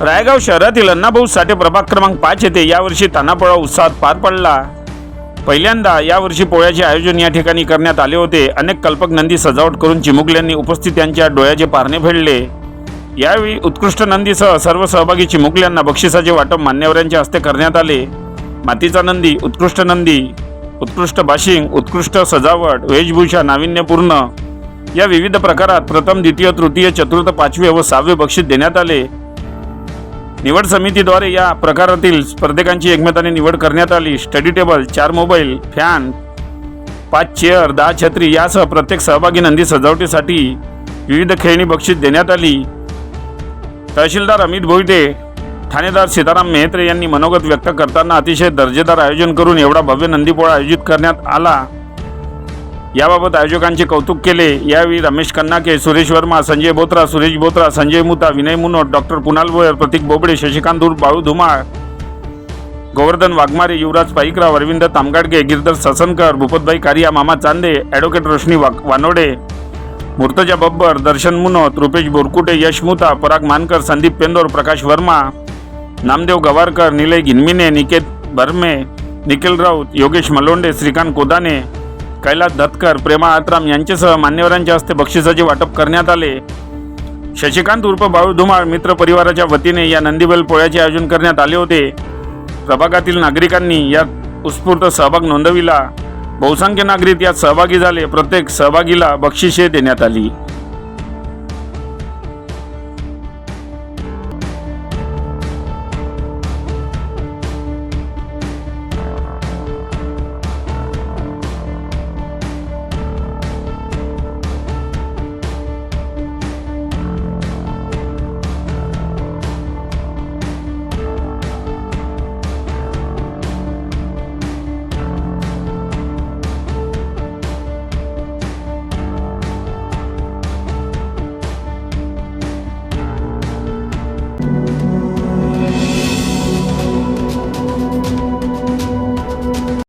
रायगाव शहरातील अण्णाभाऊ साठे प्रभाग क्रमांक पाच येथे यावर्षी तानापोळा उत्साहात पार पडला. पहिल्यांदा यावर्षी पोळ्याचे आयोजन या ठिकाणी करण्यात आले होते. अनेक कल्पक नंदी सजावट करून चिमुकल्यांनी उपस्थितांच्या डोळ्याचे पारणे फेडले. यावेळी उत्कृष्ट नंदीसह सर्व सहभागी चिमुकल्यांना बक्षिसाचे वाटप मान्यवरांच्या हस्ते करण्यात आले. मातीचा नंदी उत्कृष्ट नंदी उत्कृष्ट बाशिंग उत्कृष्ट सजावट वेशभूषा नाविन्यपूर्ण. या विविध प्रकारात प्रथम द्वितीय तृतीय चतुर्थ पाचवे व सहावे बक्षीस देण्यात आले. निवड समितीद्वारे या प्रकारातील स्पर्धकांची एकमताने निवड करण्यात आली. स्टडी टेबल चार मोबाईल फॅन पाच चेअर दहा छत्री यासह प्रत्येक सहभागी नंदी सजावटीसाठी विविध खेळणी बक्षीस देण्यात आली. तहसीलदार अमित भोईटे ठाणेदार सीताराम मेहत्रे यांनी मनोगत व्यक्त करताना अतिशय दर्जेदार आयोजन करून एवढा भव्य नंदीपोळा आयोजित करण्यात आला. याबाबत आयोजकांचे कौतुक केले. यावेळी रमेश कन्नाके सुरेश वर्मा संजय बोत्रा सुरेश बोत्रा संजय मुता विनय मुनोट डॉक्टर कुणाल भोयर प्रतीक बोबडे शशिकांत दूर बाळू धुमाळ गोवर्धन वाघमारे युवराज पाईकराव अरविंद तामगाडगे गिरधर ससनकर भूपतभाई कारिया मामा चांदे ॲडव्होकेट रोशनी वा वानोडे मूर्तजा बब्बर दर्शन मुनोत रुपेश बोरकुटे यश मुता पराग मानकर संदीप पेंदोर प्रकाश वर्मा नामदेव गवारकर निलय गिनमिने निकेत बर्मे निखिल राऊत योगेश मलोंडे श्रीकांत कोदाने कैलास धतकर प्रेमा आत्राम यांच्यासह मान्यवरांच्या हस्ते बक्षिसाचे वाटप करण्यात आले. शशिकांत उर्फ बाळू धुमाळ मित्र परिवाराच्या वतीने या नंदीबैल पोळ्याचे आयोजन करण्यात आले होते. प्रभागातील नागरिकांनी यात उत्स्फूर्त सहभाग नोंदविला. बहुसंख्य नागरिक यात सहभागी झाले. प्रत्येक सहभागीला बक्षिसे देण्यात आली.